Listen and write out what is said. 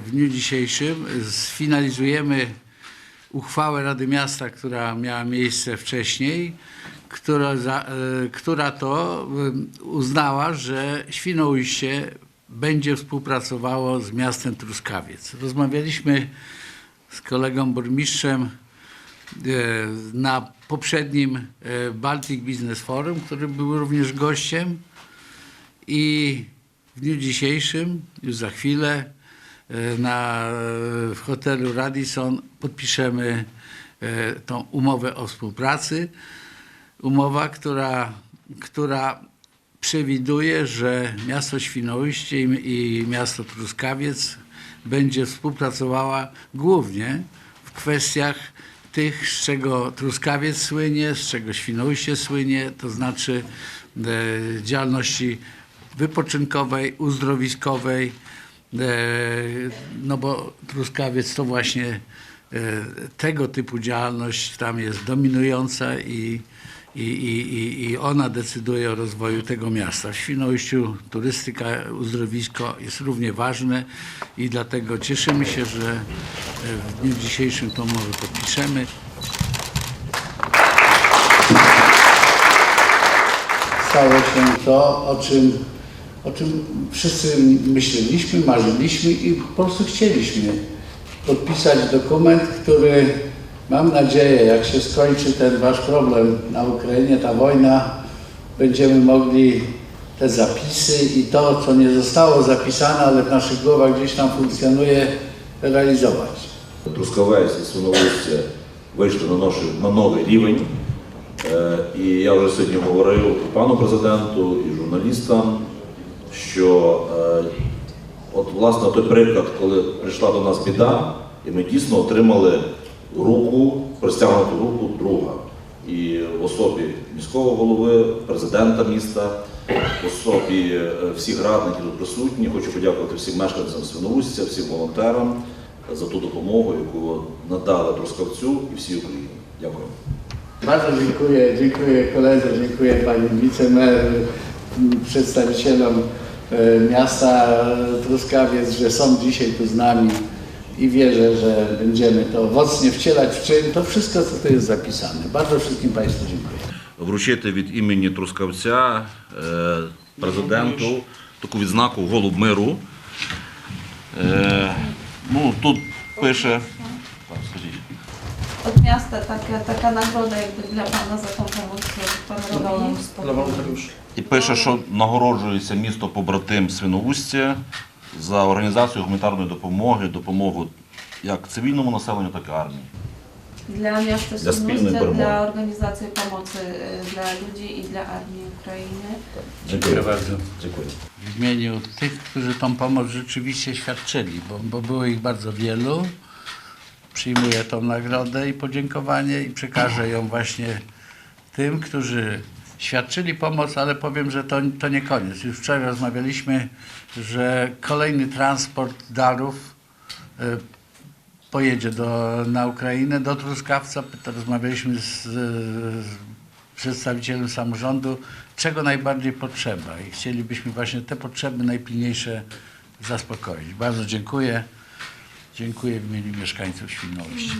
W dniu dzisiejszym sfinalizujemy uchwałę Rady Miasta, która miała miejsce wcześniej, która, za, e, która to e, uznała, że Świnoujście będzie współpracowało z miastem Truskawiec. Rozmawialiśmy z kolegą burmistrzem e, na poprzednim Baltic Business Forum, który był również gościem i w dniu dzisiejszym, już za chwilę, na, w hotelu Radisson podpiszemy e, tą umowę o współpracy. Umowa, która, która przewiduje, że miasto Świnoujście i, miasto Truskawiec będzie współpracowała głównie w kwestiach tych, z czego Truskawiec słynie, z czego Świnoujście słynie, to znaczy e, działalności wypoczynkowej, uzdrowiskowej, e, no bo Truskawiec to właśnie e, tego typu działalność tam jest dominująca i, i, i, i- ona decyduje o rozwoju tego miasta. W Świnoujściu turystyka, uzdrowisko jest równie ważne i dlatego cieszymy się, że e, w dniu dzisiejszym tą umowę podpiszemy. stało się to, o czym, o czym wszyscy myśleliśmy, marzyliśmy i po prostu chcieliśmy podpisać dokument, który mam nadzieję, jak się skończy ten wasz problem na Ukrainie, ta wojna, będziemy mogli te zapisy i to, co nie zostało zapisane, ale w naszych głowach gdzieś tam funkcjonuje, realizować. Трускавець і Свиноводці вийшли на, наш, на новий рівень. Е, І я вже сьогодні говорив і пану президенту, і журналістам, Що е, от власне той приклад, коли прийшла до нас біда, і ми дійсно отримали руку, простягнуту руку друга. І в особі міського голови, президента міста, в особі е, всіх радників тут присутні. Хочу подякувати всім мешканцям Свиновусця, всім волонтерам за ту допомогу, яку надали Трускавцю і всій Україні. Дякую. Bardzo dziękuję, dziękuję koledze, dziękuję pani wicemer, przedstawicielom e, miasta Truskawiec, że są dzisiaj tu z nami i wierzę, że będziemy to owocnie wcielać w czyn, to wszystko, co tu jest zapisane. Bardzo wszystkim Państwu dziękuję. Вручити від імені Трускавця е, президенту таку відзнаку Голуб миру. Е, ну, тут пише. От міста така, така нагорода, якби для пана Запомпову Спокійно. І пише, що нагороджується місто побратим Свиноустя за організацію гуманітарної допомоги, допомогу як цивільному населенню, так і армії. Для міста для, Свиноустя, для організації допомоги е, для людей і для армії України. Dziękuję bardzo. Dziękuję. W imieniu tych, którzy Pan pomoc rzeczywiście świadczyli, bo, bo było ich bardzo. Przyjmuję tą nagrodę i podziękowanie i przekażę ją właśnie tym, którzy świadczyli pomoc, ale powiem, że to, to nie koniec. Już wczoraj rozmawialiśmy, że kolejny transport darów e, pojedzie do, na Ukrainę, do Truskawca. Rozmawialiśmy z, z przedstawicielem samorządu, czego najbardziej potrzeba i chcielibyśmy właśnie te potrzeby najpilniejsze zaspokoić. Bardzo dziękuję. Dziękuję w imieniu mieszkańców Świnoujścia.